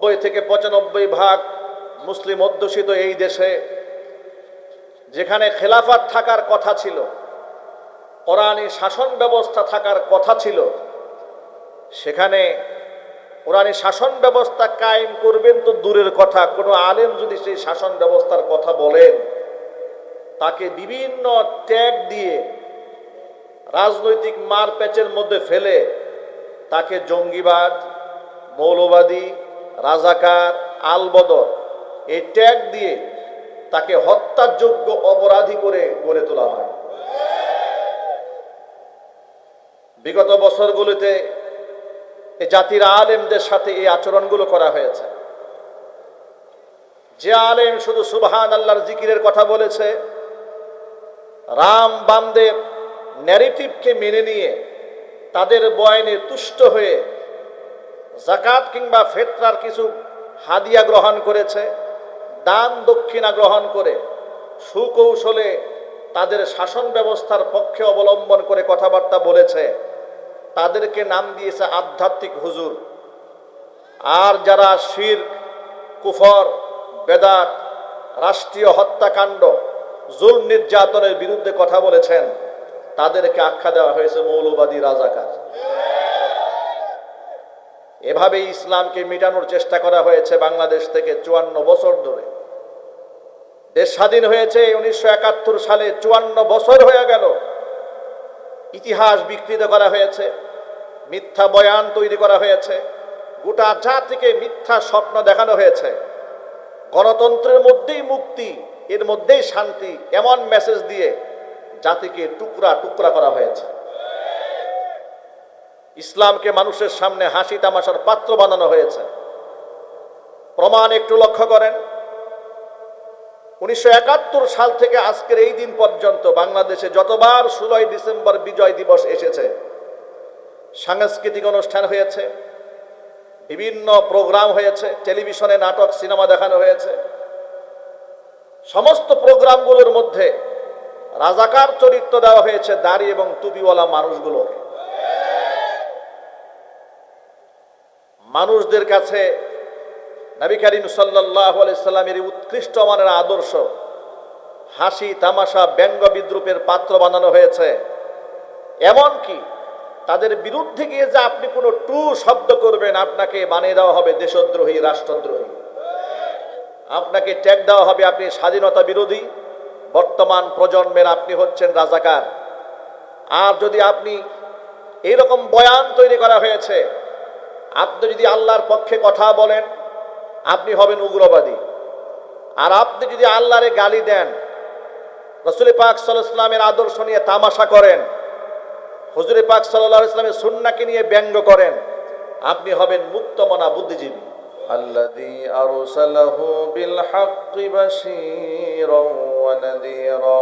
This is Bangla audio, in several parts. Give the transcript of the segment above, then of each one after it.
নব্বই থেকে পঁচানব্বই ভাগ মুসলিম অধ্যুষিত এই দেশে, যেখানে খেলাফাত থাকার কথা ছিল, কোরআনী শাসন ব্যবস্থা থাকার কথা ছিল, সেখানে কোরআনী শাসন ব্যবস্থা কায়েম করবেন তো দূরের কথা, কোনো আলেম যদি সেই শাসন ব্যবস্থার কথা বলেন, তাকে বিভিন্ন ট্যাগ দিয়ে রাজনৈতিক মার প্যাচের মধ্যে ফেলে, তাকে জঙ্গিবাদ, মৌলবাদী রাজাকার আলবদর এই ট্যাগ দিয়ে তাকে হত্যাযোগ্য অপরাধী করে গড়ে তোলা হয়। বিগত বছরগুলিতে এ জাতির আলেমদের সাথে এই আচরণগুলো করা হয়েছে। যে আলেম শুধু সুবহান আল্লাহর জিকিরের কথা বলেছে, রাম বামদের ন্যারেটিভকে মেনে নিয়ে তাদের বয়নে তুষ্ট হয়ে জাকাত কিংবা ফেতরার কিছু হাদিয়া গ্রহণ করেছে, দান দক্ষিণা গ্রহণ করে, সুকৌশলে তাদের শাসন ব্যবস্থার পক্ষে অবলম্বন করে কথাবার্তা বলেছে, তাদেরকে নাম দিয়েছে আধ্যাত্মিক হুজুর। আর যারা শির, কুফর, বেদাত, রাষ্ট্রীয় হত্যাকাণ্ড, জুল নির্যাতনের বিরুদ্ধে কথা বলেছেন, তাদেরকে আখ্যা দেওয়া হয়েছে মৌলবাদী রাজাকার। এভাবে ইসলামকে মেটানোর চেষ্টা করা হয়েছে বাংলাদেশ থেকে চুয়ান্ন বছর ধরে। দেশ স্বাধীন হয়েছে, উনিশশো একাত্তর সালে চুয়ান্ন বছর হয়ে গেল। ইতিহাস বিকৃত করা হয়েছে, মিথ্যা বয়ান তৈরি করা হয়েছে, গোটা জাতিকে মিথ্যা স্বপ্ন দেখানো হয়েছে। গণতন্ত্রের মধ্যেই মুক্তি, এর মধ্যেই শান্তি, এমন মেসেজ দিয়ে জাতিকে টুকরা টুকরা করা হয়েছে। ইসলামকে মানুষের সামনে হাসি তামাশার পাত্র বানানো হয়েছে। প্রমাণ একটু লক্ষ্য করেন। উনিশশো একাত্তর সাল থেকে আজকের এই দিন পর্যন্ত বাংলাদেশে যতবার ষোলোই ডিসেম্বর বিজয় দিবস এসেছে, সাংস্কৃতিক অনুষ্ঠান হয়েছে, বিভিন্ন প্রোগ্রাম হয়েছে, টেলিভিশনে নাটক, সিনেমা দেখানো হয়েছে। সমস্ত প্রোগ্রামগুলোর মধ্যে রাজাকার চরিত্র দেওয়া হয়েছে দাড়ি এবং টুপিওয়ালা মানুষগুলোকে। মানুষদের কাছে নবী করিম সাল্লাহ সাল্লামের উৎকৃষ্ট মানের আদর্শ, হাসি, তামাশা, ব্যঙ্গ বিদ্রুপের পাত্র বানানো হয়েছে। এমন কি তাদের বিরুদ্ধে গিয়ে যে আপনি কোনো টু শব্দ করবেন, আপনাকে বানিয়ে দেওয়া হবে দেশদ্রোহী, রাষ্ট্রদ্রোহী। আপনাকে ট্যাগ দেওয়া হবে আপনি স্বাধীনতা বিরোধী, বর্তমান প্রজন্মের আপনি হচ্ছেন রাজাকার। আর যদি আপনি এইরকম বয়ান তৈরি করা হয়েছে আপনি যদি আল্লাহর পক্ষে কথা বলেন আপনি হবেন উগ্রবাদী আর আপনি যদি আল্লাহরে গালি দেন রসুল পাক সাল্লামের আদর্শ নিয়ে তামাশা করেন হজুরে পাক সাল্লাহ ইসলামের সুন্নাকে নিয়ে ব্যঙ্গ করেন আপনি হবেন মুক্তমনা বুদ্ধিজীবী الذي أرسله بالحق بشيرا ونذيرا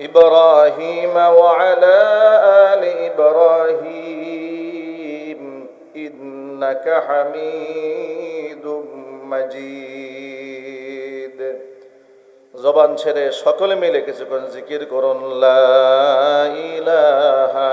إبراهيم وعلى آل إبراهيم إنك حميد مجيد জবান ছেড়ে সকলে মিলে কিছুক্ষণ জিকির করুন লা ইলাহা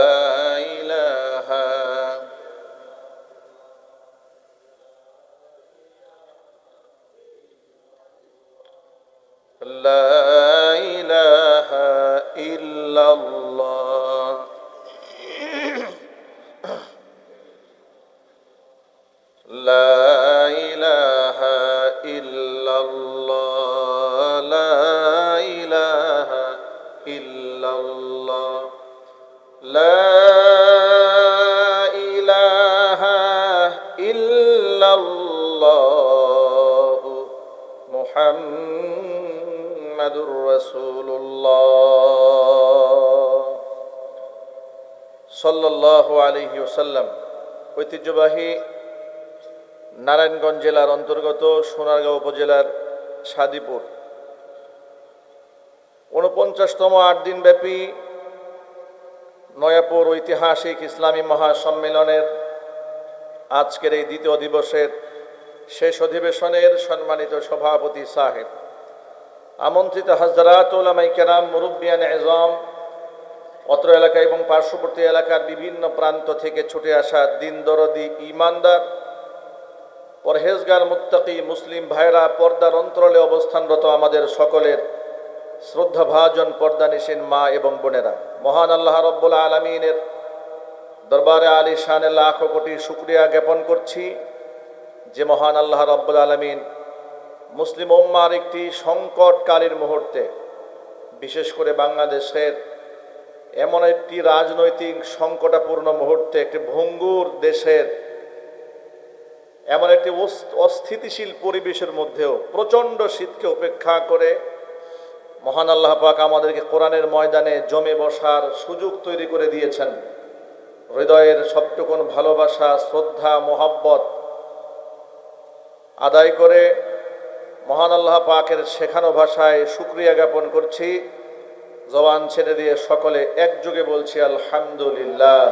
لا إله إلا الله لا إله إلا الله لا إله إلا الله محمد رسول الله সাল্লাল্লাহু আলাইহি ওসাল্লাম ঐতিহ্যবাহী নারায়ণগঞ্জ জেলার অন্তর্গত সোনারগাঁও উপজেলার সাদিপুর। ঊনপঞ্চাশতম আট দিনব্যাপী নয়াপুর ঐতিহাসিক ইসলামী মহাসম্মেলনের আজকের এই দ্বিতীয় দিবসের শেষ অধিবেশনের সম্মানিত সভাপতি সাহেব। আমন্ত্রিত হাজরাত ওলামাই কেরাম, মুরব্বিয়ান এজম, অত্র এলাকা এবং পার্শ্ববর্তী এলাকার বিভিন্ন প্রান্ত থেকে ছুটে আসা দিন দরদি ইমানদার পরহেজগার, মুত্তাকি, মুসলিম ভাইরা, পর্দার অন্তরলে অবস্থানরত আমাদের সকলের শ্রদ্ধাভাজন, পর্দানিসীন মা এবং বোনেরা। মহান আল্লাহ রব্বুল আলমিনের দরবারে আলী শানে লাখ কোটি শুক্রিয়া জ্ঞাপন করছি যে মহান আল্লাহ রব্বুল আলমিন মুসলিম উম্মার একটি সংকটকালীন মুহূর্তে, বিশেষ করে বাংলাদেশের এমন একটি রাজনৈতিক সংকটাপূর্ণ মুহূর্তে, একটি ভঙ্গুর দেশের এমন একটি অস- অস্থিতিশীল পরিবেশের মধ্যেও প্রচণ্ড শীতকে উপেক্ষা করে মহান আল্লাহ পাক আমাদেরকে কোরআনের ময়দানে জমে বসার সুযোগ তৈরি করে দিয়েছেন। হৃদয়ের সবটুকুন ভালোবাসা, শ্রদ্ধা, মোহাব্বত আদায় করে মহান আল্লাহ পাকের শেখানো ভাষায় সুক্রিয়া জ্ঞাপন করছি। জবান ছেড়ে দিয়ে সকলে একযোগে বলছি, আলহামদুলিল্লাহ।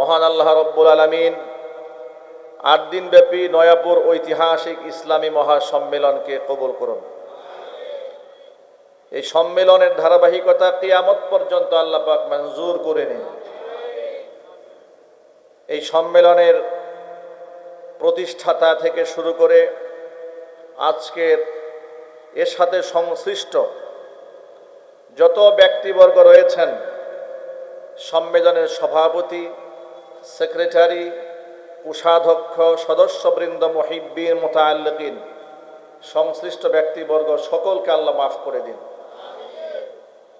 মহান আল্লাহ রব্বুল আলমিন আট দিনব্যাপী নয়াপুর ঐতিহাসিক ইসলামী মহাসম্মেলনকে কবুল করুন। এই সম্মেলনের ধারাবাহিকতা কিয়ামত পর্যন্ত আল্লাহ পাক মঞ্জুর করে নিন। এই সম্মেলনের প্রতিষ্ঠাতা থেকে শুরু করে আজকের এর সাথে সংশ্লিষ্ট যত ব্যক্তিবর্গ রয়েছেন, সম্মেলনের সভাপতি সেক্রেটারি, কোষাধ্যক্ষ, সদস্যবৃন্দ, মহিব্বিন মোতাল্লিকিন সংশ্লিষ্ট ব্যক্তিবর্গ সকলকে আল্লাহ মাফ করে দিন।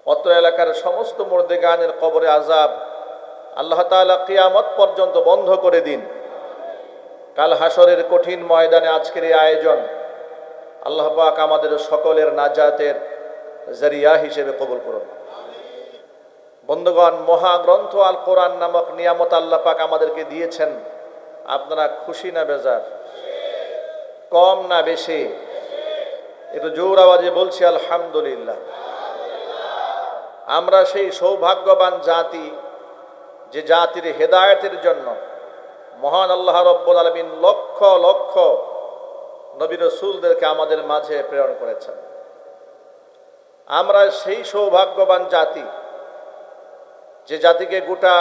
অত্র এলাকার সমস্ত মুর্দে গানের কবরে আজাব আল্লাহ তাআলা কিয়ামত পর্যন্ত বন্ধ করে দিন। কাল হাসরের কঠিন ময়দানে আজকের এই আয়োজন আল্লাহ পাক আমাদের সকলের নাজাতের জরিয়া হিসেবে কবুল করুন। বন্ধুগণ, মহাগ্রন্থ আল কোরআন নামক নিয়ামত আল্লাহ পাক আমাদেরকে দিয়েছেন। আপনারা খুশি না বেজার? কম না বেশি? একটু জোর আওয়াজে বলছি, আলহামদুলিল্লাহ। আমরা সেই সৌভাগ্যবান জাতি, যে জাতির হেদায়তের জন্য মহান আল্লাহ রব্বুল আলমিন লক্ষ লক্ষ নবী রসুলদেরকে আমাদের মাঝে প্রেরণ করেছেন। আমরা সেই সৌভাগ্যবান জাতি যে জাতিকে গোটা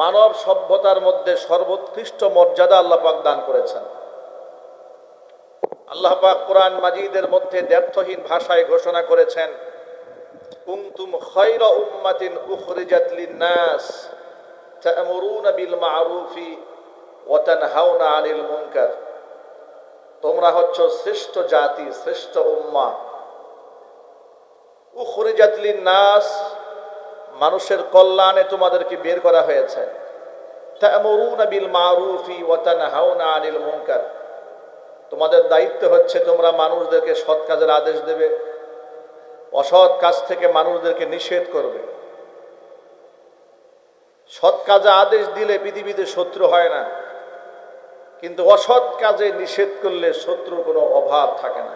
মানব সভ্যতার মধ্যে সর্বোৎকৃষ্ট মর্যাদা আল্লাহ পাক দান করেছেন। আল্লাহ পাক কোরআন মাজিদের মধ্যে দ্ব্যর্থহীন ভাষায় ঘোষণা করেছেন, কুনতুম খায়রা উম্মাতিন উখরিজাত লিন-নাস বিল মা'রুফি আনিল মুনকার। তোমরা হচ্ছ শ্রেষ্ঠ জাতি, শ্রেষ্ঠ উম্মা। উখরিজাত লিন-নাস মানুষের কল্যাণে তোমাদেরকে বের করা হয়েছে। তোমাদের দায়িত্ব হচ্ছে তোমরা মানুষদেরকে সৎ কাজের আদেশ দেবে, অসৎ কাজ থেকে মানুষদেরকে নিষেধ করবে। সৎ কাজে আদেশ দিলে পৃথিবীতে শত্রু হয় না, কিন্তু অসৎ কাজে নিষেধ করলে শত্রুর কোনো অভাব থাকে না।